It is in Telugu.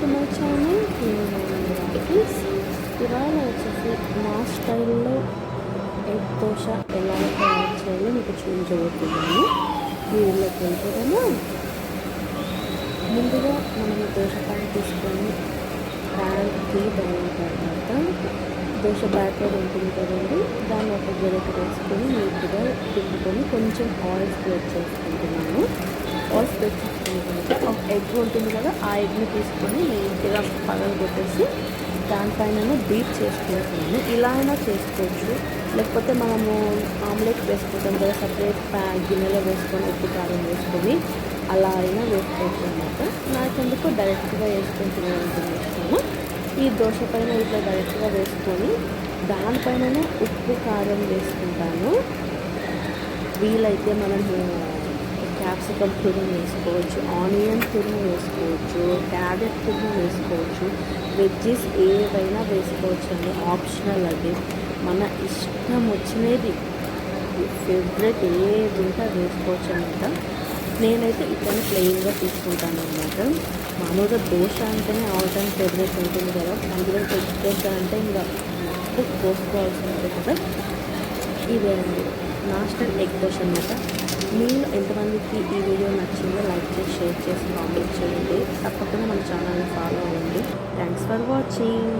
టు మై ఛానల్ ఇవాళ వచ్చేసి మా స్టైల్లో ఎగ్ దోశ ఎలా తయారు చేయాలో మీకు చూపించబోతున్నాను. వీళ్ళకి వెళ్తారన్నా ముందుగా మనం దోశ పాన్ తీసుకొని ప్యాన్కి దాని తర్వాత దోశ బ్యాటర్ ఉంటుంది కదండి దాన్ని ఒక గెరటి వేసుకొని నీట్గా తిప్పుకొని కొంచెం ఆయిల్ స్ప్రెడ్ చేసుకుంటున్నాను. ఆయిల్ స్ప్రెడ్ చేసుకున్న తర్వాత ఎగ్ ఉంటుంది కదా ఆ ఎగ్ని తీసుకొని నీట్గా పగలు కొట్టేసి దానిపైన బీట్ చేసుకుంటున్నాను ఇలా అయినా చేసుకోవచ్చు. లేకపోతే మనము ఆమ్లెట్ వేసుకుంటాం కదా సపరేట్ ప్యా గిన్నెలో వేసుకొని ఉప్పు కారం వేసుకొని అలా అయినా వేసుకోవచ్చు అనమాట నాకెందుకు డైరెక్ట్గా వేసుకొని తినాలనుకుని ఈ దోశ పైన ఇట్లా డైరెక్ట్గా వేసుకొని దానిపైననే ఉప్పు కారం వేసుకుంటాను. వీలైతే మనం క్యాప్సికమ్ తురుము వేసుకోవచ్చు ఆనియన్ తురుము వేసుకోవచ్చు క్యారెట్ తురుము వేసుకోవచ్చు. వెజ్జెస్ ఏవైనా వేసుకోవచ్చు అండి ఆప్షనల్ అది. మన ఇష్టం వచ్చినది ఫేవరెట్ ఏది ఉంటే అది వేసుకోవచ్చు అనమాట నేనైతే ఇతను ప్లెయిన్గా తీసుకుంటాను అనమాట మామూలుగా దోశ అంటేనే ఆల్ టైమ్ ఫేవరెట్ ఉంటుంది కదా. అందులో ఎగ్ దోశ అంటే ఇంకా పోసుకోవాల్సి ఉంటుంది కదా. ఇదే అండి నాషనల్ ఎగ్ దోశ అనమాట మీరు ఎంతమందికి ఈ వీడియో నచ్చిందో లైక్ చేసి షేర్ చేసి కామెంట్ చేయండి. తప్పకుండా మన ఛానల్ని ఫాలో అవ్వండి. Thanks for watching